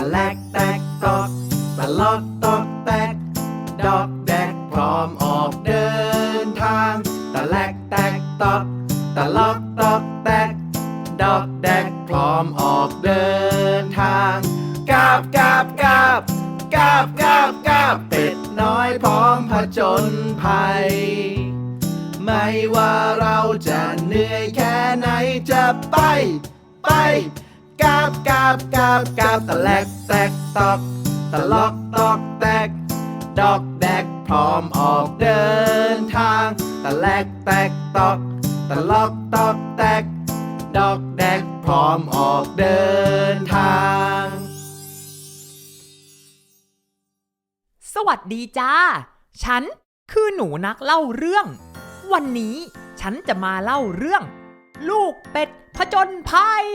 ตะแลกแตกตอกตะลอก กแตกตอกตะลอกตอกแตก ดอกแดกพร้อมออกเดินทางตะแลกแตกตอกตะลอกตอกแตก ดอกแดกพร้อมออกเดินทาง สวัสดีจ้า ฉันคือหนูนักเล่าเรื่อง วันนี้ฉันจะมาเล่าเรื่อง ลูกเป็ดผจญภัย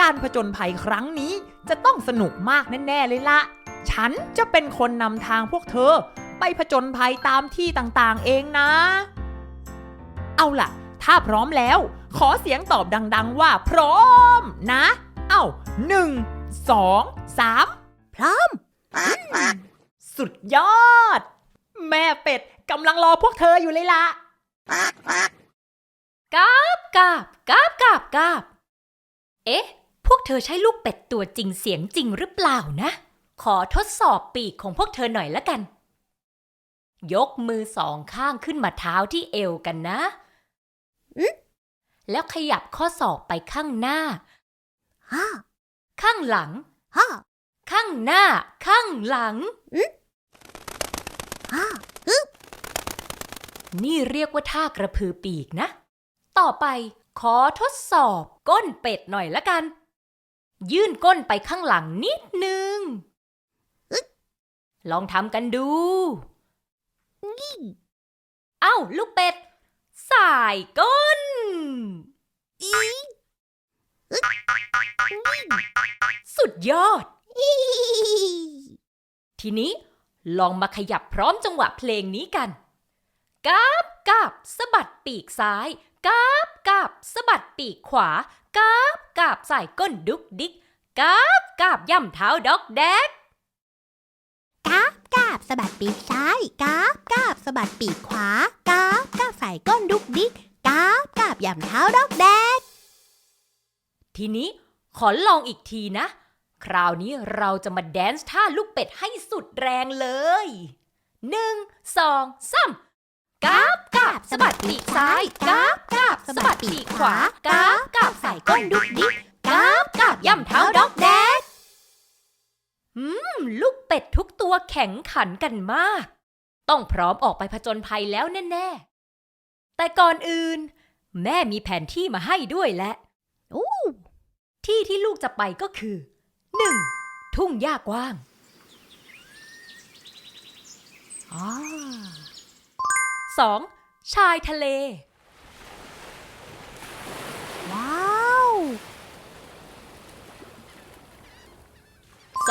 การผจญภัยครั้งนี้จะต้องสนุกมากแน่ๆเลยละ ฉันจะเป็นคนนำทางพวกเธอ ไปผจญภัยตามที่ต่างๆเองนะ เอาล่ะ ถ้าพร้อมแล้ว ขอเสียงตอบดัง ๆ ว่าพร้อมนะ เอ้าหนึ่งสองสามพร้อม สุดยอด แม่เป็ดกำลังรอพวกเธออยู่เลยล่ะกาบกาบกาบกาบกาบเอ๊ะ วกเธอใช่ลูกเป็ดตัวจริงเสียงจริงหรือเปล่านะ ขอทดสอบปีกของพวกเธอหน่อยละกัน ยกมือสองข้างขึ้นมาเท้าที่เอวกันนะ แล้วขยับข้อศอกไปข้างหน้าฮ่าข้างหลังฮ่าข้างหน้า ข้างหลังฮ่านี่เรียกว่าท่ากระพือปีกนะ ต่อไปขอทดสอบก้นเป็ดหน่อยละกัน ยื่นก้นไปข้างหลังนิดนึง ลองทำกันดูเอ้า ลูกเป็ด สายก้น สุดยอด ทีนี้ลองมาขยับพร้อมจังหวะเพลงนี้กันกาบกาบสะบัดปีกซ้ายกาบาบสะบัดปีกขวากาบกาบใส่ก้นดุกดิกกาบกาบย่ำเท้าดอกแดกกาบกาบสะบัดปีกซ้ายกาบกาบสะบัดปีกขวากาบกาบใส่ก้นดุกดิกกาบกาบย่ำเท้าดอกแดกทีนี้ขอลองอีกทีนะ คราวนี้เราจะมาแดนซ์ท่าลูกเป็ดให้สุดแรงเลยหนึ่งสองสาม กาบกาบสะบัดปีกซ้ายกาบกาบสะบัดปีกขวากาบกาบใส่ก้นดุกดิกกาบกาบย่ำเท้าดอกแดกอืม ลูกเป็ดทุกตัวแข็งขันกันมาก ต้องพร้อมออกไปผจญภัยแล้วแน่ ๆ แต่ก่อนอื่น แม่มีแผนที่มาให้ด้วยแหละอู้ที่ที่ลูกจะไปก็คือ 1. ทุ่งหญ้ากว้างอ๋อ 2. ชายทะเล ว้าว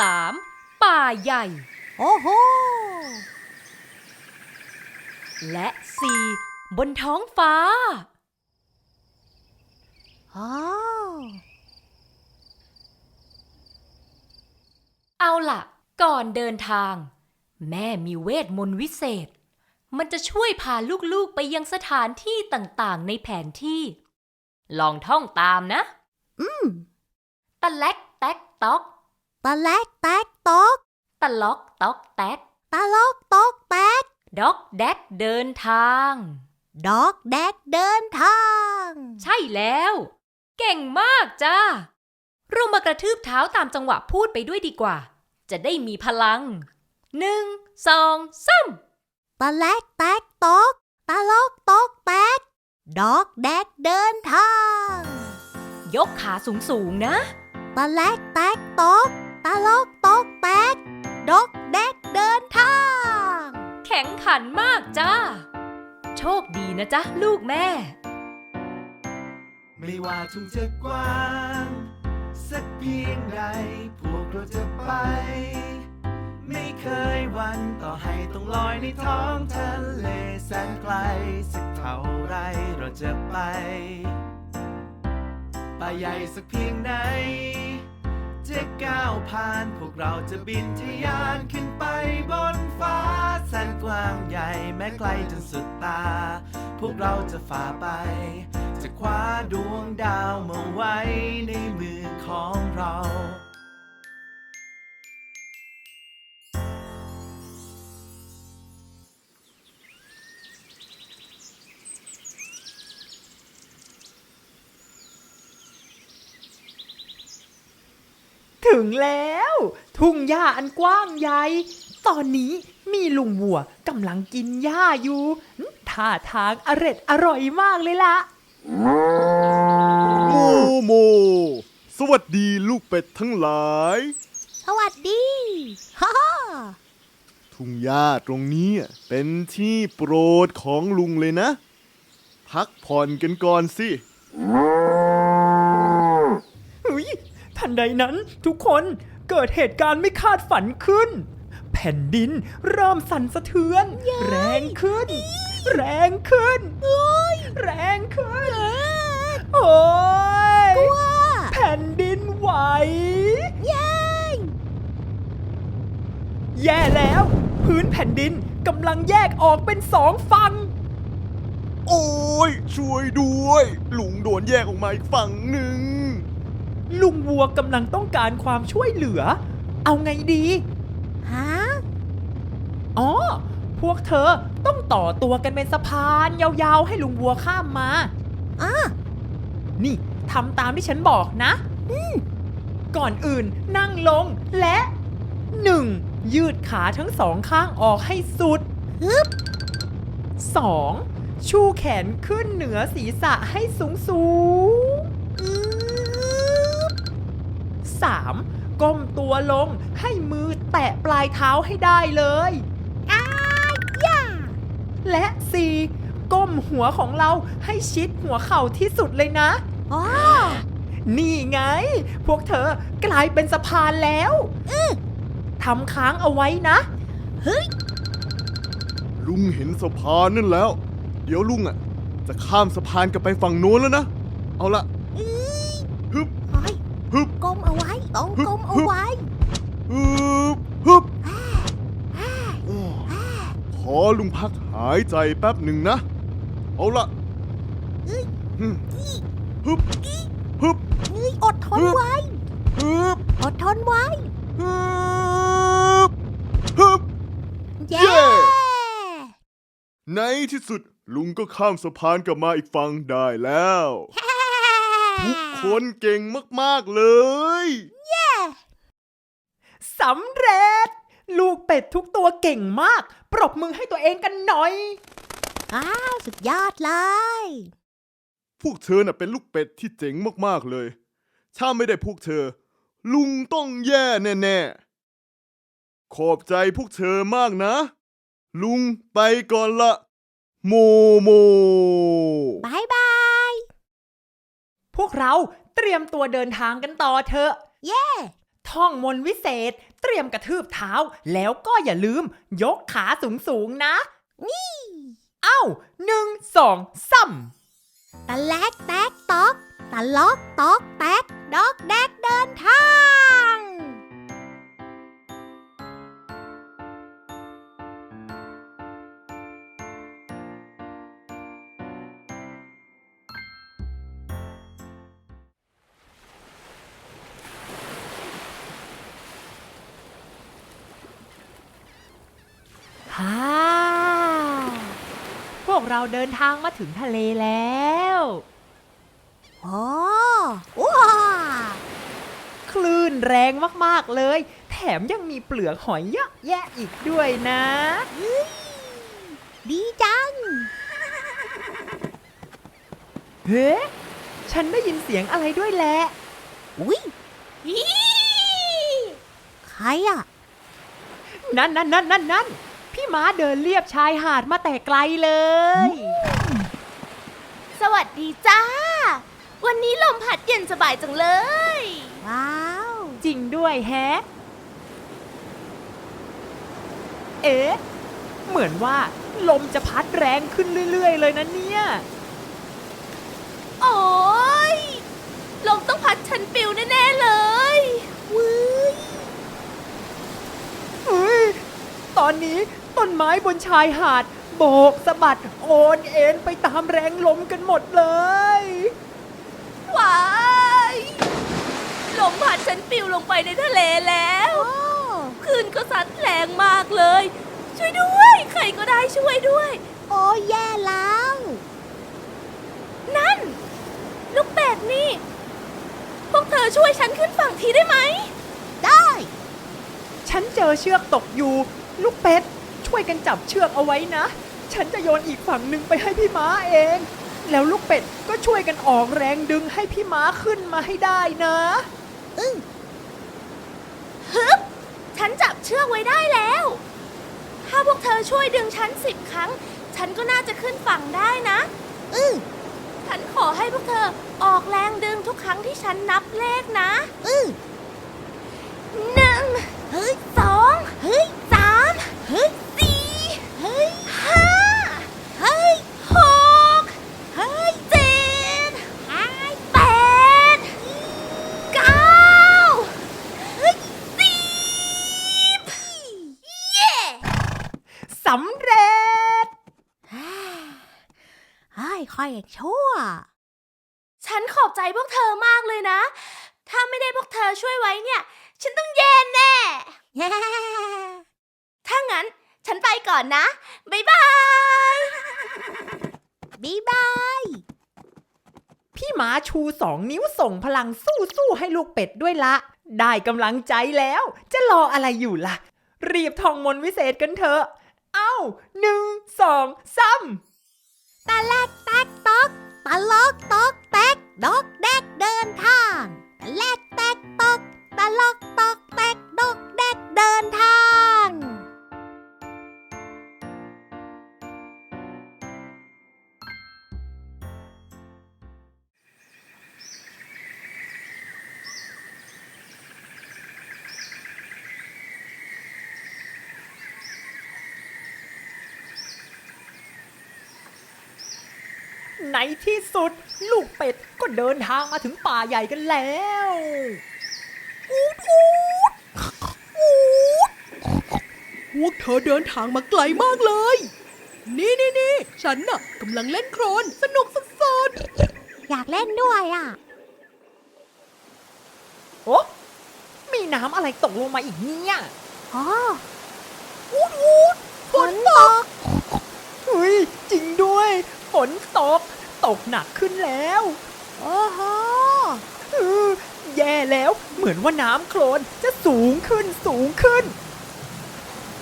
3. ป่าใหญ่ โอ้โห และ 4. บนท้องฟ้าอ๋อเอาล่ะ ก่อนเดินทาง แม่มีเวทมนต์วิเศษ มันจะช่วยพาลูกๆไปยังสถานที่ต่างๆ ในแผนที่ ลองท่องตามนะ อืม ตะแลกแตกตอก ตะแลกแตกตอก ตะล็อกตอกแตก ตะลอกตอกแตก ด็อกแดกเดินทางดอกแดกเดินทาง ใช่แล้ว เก่งมากจ้า เรามากระทืบเท้าตามจังหวะพูดไปด้วยดีกว่า จะได้มีพลังหนึ่งสองสาม ตะแลกแตกตอกตะลอกตอกแตกดอกแดกเดินทาง ยกขาสูงสูงๆนะตะแลกแตกตอกตะลอกตอกแตกดอกแดกเดินทาง แข็งขันมากจ้า โชคดีนะจ๊ะลูกแม่ ไม่ว่าทุ่งจะกว้าง สักเพียงใดพวกเราจะไป ไม่เคยวันต่อให้ต้องลอยในท้องทะเลแสนไกลสักเท่าไรเราจะไป ไปใหญ่สักเพียงไหน จะก้าวผ่านพวกเราจะบินทะยานขึ้นไปบนฟ้าแสนกว้างใหญ่แม้ไกลจนสุดตา พวกเราจะฝ่าไป จะคว้าดวงดาวมาไว้ในมือของเรา ถึงแล้ว ทุ่งหญ้าอันกว้างใหญ่ ตอนนี้มีลุงวัวกำลังกินหญ้าอยู่อืมท่าทางอร็ดอร่อยมากเลยล่ะโมโม สวัสดีลูกเป็ดทั้งหลาย สวัสดีฮ่าฮ่าทุ่งหญ้าตรงนี้เป็นที่โปรดของลุงเลยนะ พักผ่อนกันก่อนสิเฮ้ย ทันใดนั้นทุกคนเกิดเหตุการณ์ไม่คาดฝันขึ้น แผ่นดินเริ่มสั่นสะเทือน แรงขึ้น แรงขึ้น แรงขึ้น โอ้ยว้าแผ่นดินไหวเย้แย่แล้ว พื้นแผ่นดินกำลังแยกออกเป็นสองฝั่งโอ้ยช่วยด้วย ลุงโดนแยกออกมาอีกฝั่งหนึ่ง ลุงวัวกำลังต้องการความช่วยเหลือ เอาไงดีฮะอ๋อ พวกเธอต้องต่อตัวกันเป็นสะพานยาวๆ ให้ลุงวัวข้ามมาอะนี่ทำตามที่ฉันบอกนะก่อนอื่นนั่งลงและหนึ่งยืดขาทั้งสองข้างออกให้สุดฮึบสองชูแขนขึ้นเหนือศีรษะให้สูงสูง 3ก้มตัวลงให้มือแตะปลายเท้าให้ได้เลยอ้ายาและ 4. ก้มหัวของเราให้ชิดหัวเข่าที่สุดเลยนะอ๋อนี่ไง พวกเธอกลายเป็นสะพานแล้วทำค้างเอาไว้นะ เฮ้ย ลุงเห็นสะพานนั่นแล้ว เดี๋ยวลุงอะ จะข้ามสะพานกลับไปฝั่งโน้นแล้วนะ เอาละฮึบ ฮ้ยฮึบก้มเอาไว้ ต้องก้มเอาไว้ฮึบฮึบโอ้ขอลุงพักหายใจแป๊บหนึ่งนะ เอาละฮึบฮึบฮึบนี่อดทนไว้ฮึบอดทนไว้ฮึบฮึบเย้เย้ในที่สุดลุงก็ข้ามสะพานกลับมาอีกฝั่งได้แล้ว ทุกคนเก่งมากๆเลย สำเร็จ ลูกเป็ดทุกตัวเก่งมาก ปรบมือให้ตัวเองกันหน่อย อ้าวสุดยอดเลย พวกเธอน่ะเป็นลูกเป็ดที่เจ๋งมากๆเลย ถ้าไม่ได้พวกเธอ ลุงต้องแย่แน่ๆ ขอบใจพวกเธอมากนะ ลุงไปก่อนละ โมโม บายบายพ วกเราเตรียมตัวเดินทางกันต่อเถอะ เย้ท่องมนต์วิเศษ เตรียมกระทืบเท้า แล้วก็อย่าลืม ยกขาสูงๆนะ นี่ เอ้าหนึ่งสองสามตะแลกแตกตอกตะล็อกตอกแตกดอก เราเดินทางมาถึงทะเลแล้วโอ้ว้าคลื่นแรงมากๆเลย แถมยังมีเปลือกหอยเยอะแยะอีกด้วยนะ ดีจัง เฮ้ฉันได้ยินเสียงอะไรด้วยแหละ อุ้ยใครอะ นั่นนั่นนั่นนั่นนั่นพี่ ม้าเดินเลียบชายหาดมาแต่ไกลเลย สวัสดีจ้า วันนี้ลมพัดเย็นสบายจังเลย ว้าว จริงด้วยแฮะ เอ๊ะ เหมือนว่าลมจะพัดแรงขึ้นเรื่อย ๆ เลยนะเนี่ย โอ้ยลมต้องพัดฉันปิวแน่ ๆ เลยวื้ยเฮ้ย ตอนนี้ ต้นไม้บนชายหาด โบกสะบัดโอนเอ็นไปตามแรงลมกันหมดเลยว้ายลมพัดฉันปิวลงไปในทะเลแล้วโอ้คลื่นก็ซัดแรงมากเลย ช่วยด้วย ใครก็ได้ช่วยด้วย โอ้แย่แล้ว นั่น ลูกเป็ดนี่ พวกเธอช่วยฉันขึ้นฝั่งทีได้ไหม ได้ ฉันเจอเชือกตกอยู่ ลูกเป็ด ช่วยกันจับเชือกเอาไว้นะ ฉันจะโยนอีกฝั่งหนึ่งไปให้พี่ม้าเอง แล้วลูกเป็ดก็ช่วยกันออกแรงดึงให้พี่ม้าขึ้นมาให้ได้นะอึ้งฮึบฉันจับเชือกไว้ได้แล้ว ถ้าพวกเธอช่วยดึงฉันสิบครั้ง ฉันก็น่าจะขึ้นฝั่งได้นะอึ้งฉันขอให้พวกเธอออกแรงดึงทุกครั้งที่ฉันนับเลขนะอึ้งหนึ่งเฮ้ยสองเฮ้ยสาม เฮ้ย สี่ เฮ้ย ห้า เฮ้ย หก เฮ้ย เจ็ดแปดเก้าสิบเย้ สำเร็จ เฮ้ยค่อยชั่ว ฉันขอบใจพวกเธอมากเลยนะ ถ้าไม่ได้พวกเธอช่วยไว้เนี่ย ฉันต้องแย่แน่แย่ถ้างั้นฉันไปก่อนนะ บ๊ายบาย บ๊ายบาย พี่หมาชูสองนิ้วส่งพลังสู้สู้ๆให้ลูกเป็ดด้วยละ ได้กำลังใจแล้ว จะรออะไรอยู่ล่ะ รีบท่องมนต์วิเศษกันเถอะ เอ้าหนึ่งสองสาม ลอกตอกแตกดอกแดกเดินทางตะแลกแตกตอกตะลอกตอกแตกดอกแดกเดินทาง ที่สุด ลูกเป็ดก็เดินทางมาถึงป่าใหญ่กันแล้วูดูดูดพวกเธอเดินทางมาไกลมากเลย นี่นี่นี่ฉันน่ะกำลังเล่นโครนสนุกสุดอยากเล่นด้วยอะ โอ้มีน้ำอะไรตกลงมาอีกเนี่ยอ๋ออูดอูดฝนตกเฮ้ยจริงด้วย ฝนตก ตกหนักขึ้นแล้วโอ้โหเออแย่แล้ว เหมือนว่าน้ำโคลนจะสูงขึ้นสูงขึ้น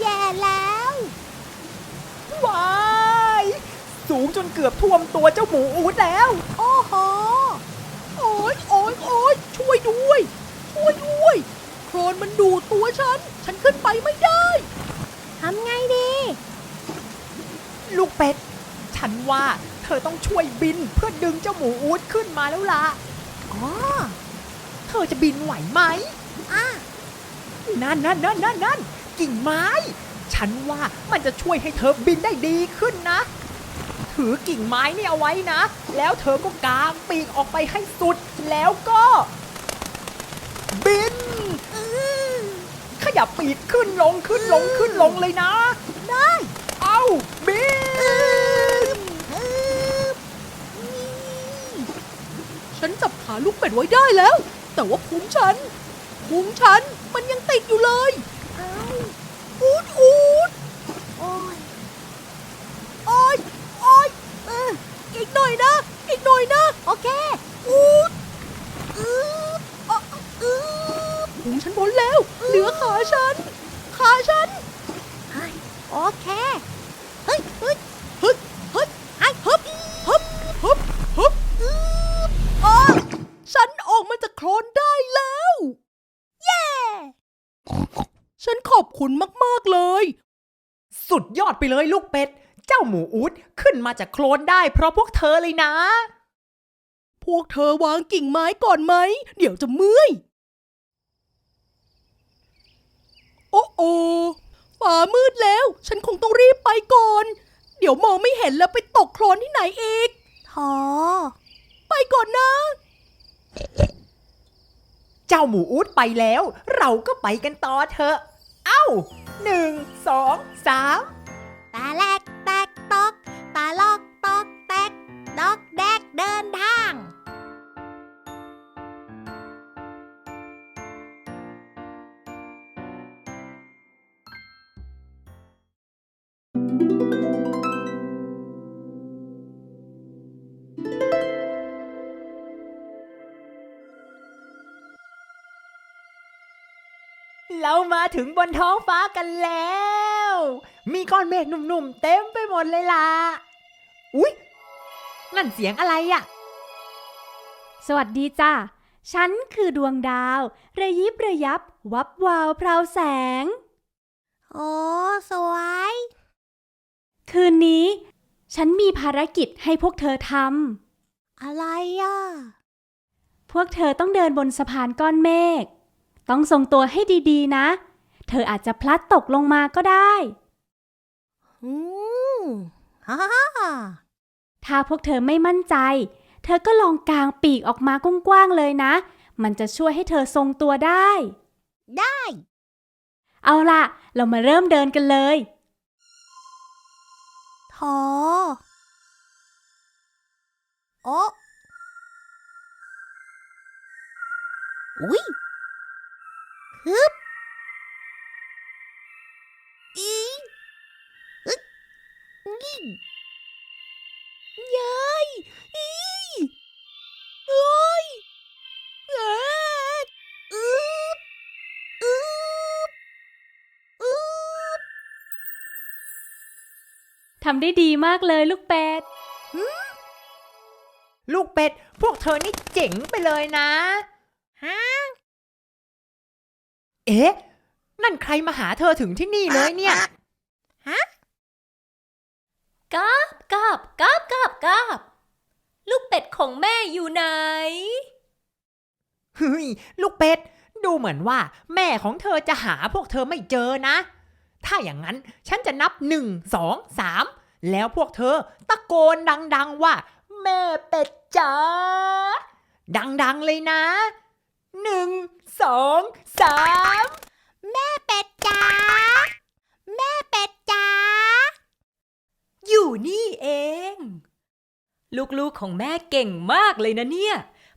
แย่แล้วว้ายสูงจนเกือบท่วมตัวเจ้าหมูอูดแล้วโอ้โหๆโอ๊ยโอ๊ยโอ๊ยช่วยด้วย ช่วยด้วย โครนมันดูดตัวฉัน ฉันขึ้นไปไม่ได้ทำไงดี ลูกเป็ด ฉันว่าเธอต้องช่วยบินเพื่อดึงเจ้าหมูอูดขึ้นมาแล้วล่ะอ๋อเธอจะบินไหวไหมอะนั่นนั่นนั่นนั่นนั่นกิ่งไม้ ฉันว่ามันจะช่วยให้เธอบินได้ดีขึ้นนะ ถือกิ่งไม้นี่เอาไว้นะ แล้วเธอก็กางปีกออกไปให้สุด แล้วก็ บิน ขยับปีกขึ้นลงขึ้นลงขึ้นลงเลยนะ ได้ เอาบิน ฮึบ ฉันจับขา ลูกเป็ดไว้ได้แล้ว แต่ว่าพุงฉันพุงฉันมันยังติดอยู่เลยเอาอูดอูดโอ้ยโอ๊ยโอ๊ยเอออีกหน่อยนะ อีกหน่อยนะ โอเคอูดอืบอะอืบพุงฉันพ้นแล้ว เหลือขาฉัน ขาฉันเฮ้ยโอเค เฮ้ยเฮ้ย เฮ้ยเฮ้ยไอ้ฮึบฮึบฮึบฮึบ อืบ อ๋อฉันออกมาจากโคลนได้แล้ว เย้ ฉันข อบคุณมากๆเลย สุดยอดไปเลยลูกเป็ด เจ้าหมูอูดขึ้นมาจากโคลนได้เพราะพวกเธอเลยนะ พวกเธอวางกิ่งไม้ก่อนไหม เดี๋ยวจะเมื่อย โอ้โอฟ้ามืดแล้ว ฉันคงต้องรีบไปก่อน เดี๋ยวมองไม่เห็นแล้วไปตกโคลนที่ไหนอีกโถไปก่อนนะ เจ้าหมูอูดไปแล้ว เราก็ไปกันต่อเถอะเอ้า 1 2 3 ถึงบนท้องฟ้ากันแล้ว มีก้อนเมฆหนุ่มๆ เต็มไปหมดเลยล่ะ อุ๊ย นั่นเสียงอะไรอะสวัสดีจ้าฉันคือดวงดาว ระยิบระยับ วับวาวพราวแสง โอ้ สวย คืนนี้ ฉันมีภารกิจให้พวกเธอทอะไรอะำพวกเธอต้องเดินบนสะพานก้อนเมฆ ต้องทรงตัวให้ดีๆนะ เธออาจจะพลัดตกลงมาก็ได้อืมฮ่าฮ่าฮ่าถ้าพวกเธอไม่มั่นใจ เธอก็ลองกางปีกออกมากว้างๆเลยนะ มันจะช่วยให้เธอทรงตัวได้ ได้ เอาล่ะ เรามาเริ่มเดินกันเลยโถโอ้อุ้ยฮึบอีอึ๊ก ยิ่งเย้ยอีโอ้ยเอ็ดอึบอึบอึบทำได้ดีมากเลยลูกเป็ด ลูกเป็ด พวกเธอนี่เจ๋งไปเลยนะ ฮะ เอ๊ะ นั่นใครมาหาเธอถึงที่นี่เลยเนี่ยกาบกาบกาบกาบกาบลูกเป็ดของแม่อยู่ไหน เฮ้ย ลูกเป็ด ดูเหมือนว่า แม่ของเธอจะหาพวกเธอไม่เจอนะ ถ้าอย่างนั้นฉันจะนับหนึ่งสองสามแล้วพวกเธอตะโกนดัง ๆ ว่า แม่เป็ดจ๋าดัง ๆ เลยนะหนึ่งสองสาม แม่เป็ดจ๋าแม่เป็ดจ๋าอยู่นี่เอง ลูกๆของแม่เก่งมากเลยนะเนี่ย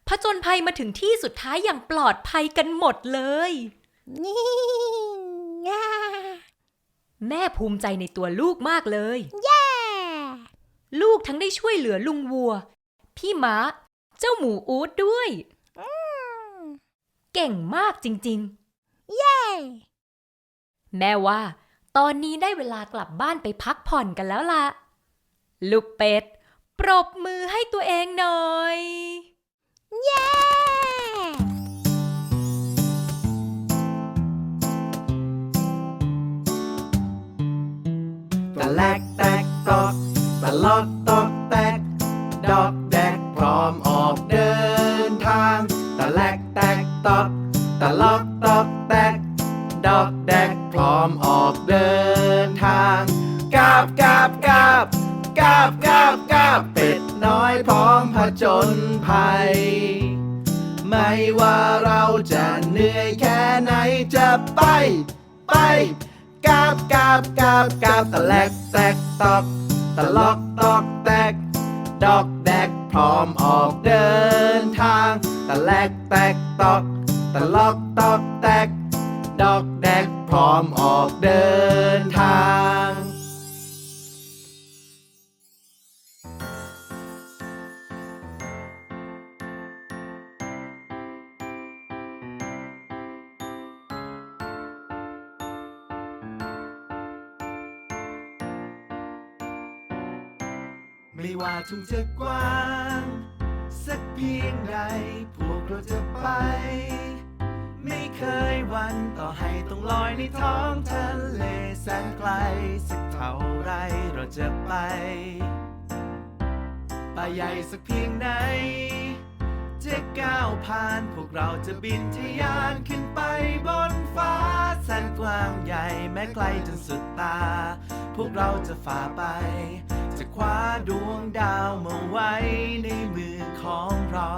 ผจญภัยมาถึงที่สุดท้ายอย่างปลอดภัยกันหมดเลยนี่ง่าแม่ภูมิใจในตัวลูกมากเลยแย่ลูกทั้งได้ช่วยเหลือลุงวัว พี่ม้า เจ้าหมูอูดด้วย เก่งมากจริง เย่ๆแม่ว่า ตอนนี้ได้เวลากลับบ้านไปพักผ่อนกันแล้วล่ะ ลูกเป็ด ปรบมือให้ตัวเองหน่อย เย่ตะแลก ตะลอกตอกแตก ดอกแดกพร้อมออกเดินทาง ตะแลกแตกตอก ตะลอกตอกแตก ดอกแดกพร้อมออกเดินทาง พียงใด พวกเราจะไป ไม่เคยวันต่อให้ต้องลอยในท้องทะเลแสนไกล สักเท่าไรเราจะไปป่าใหญ่สักเพียงไหนจะก้าวผ่าน พวกเราจะบินทะยานขึ้นไปบนฟ้าแสนกว้างใหญ่แม้ไกลจนสุดตา พวกเราจะฝ่าไป จะคว้าดวงดาวมาไว้ในมือของเรา